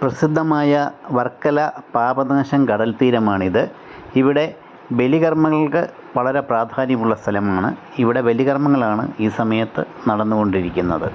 പ്രസിദ്ധമായ വർക്കല പാപനാശം കടൽത്തീരമാണിത് ഇവിടെ ബലികർമ്മങ്ങൾക്ക് വളരെ പ്രാധാന്യമുള്ള സ്ഥലമാണ്. ഇവിടെ ബലികർമ്മങ്ങളാണ് ഈ സമയത്ത് നടന്നുകൊണ്ടിരിക്കുന്നത്.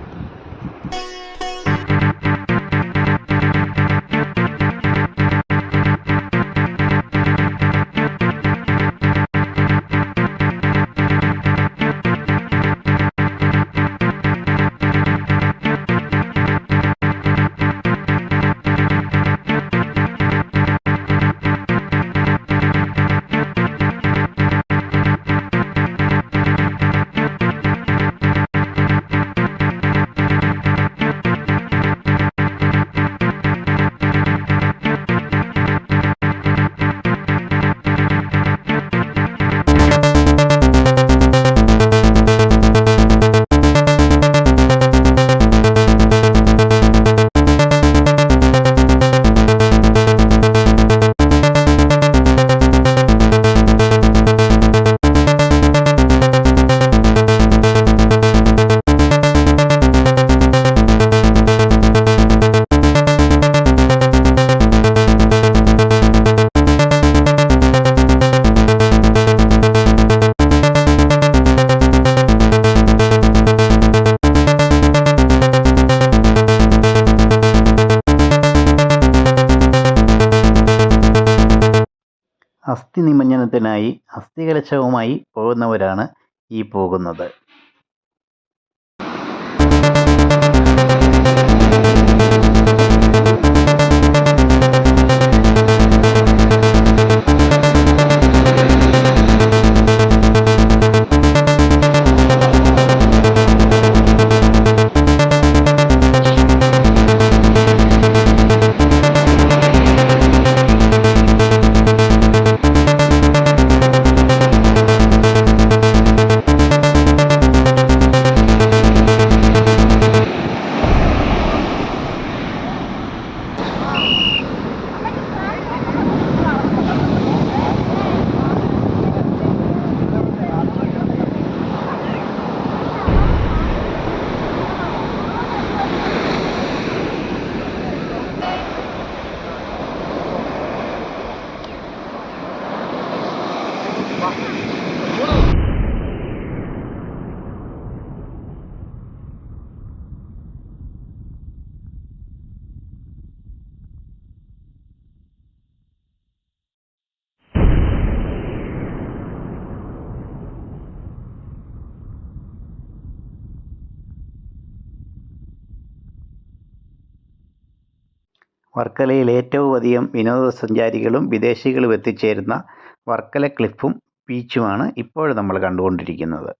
അസ്ഥി നിമജ്ജനത്തിനായി അസ്ഥികലശവുമായി പോകുന്നവരാണ് ഈ പോകുന്നത്. വർക്കലയിൽ ഏറ്റവും അധികം വിനോദസഞ്ചാരികളും വിദേശികളും എത്തിച്ചേരുന്ന വർക്കല ക്ലിഫും ബീച്ചുമാണ് ഇപ്പോൾ നമ്മൾ കണ്ടുകൊണ്ടിരിക്കുന്നത്.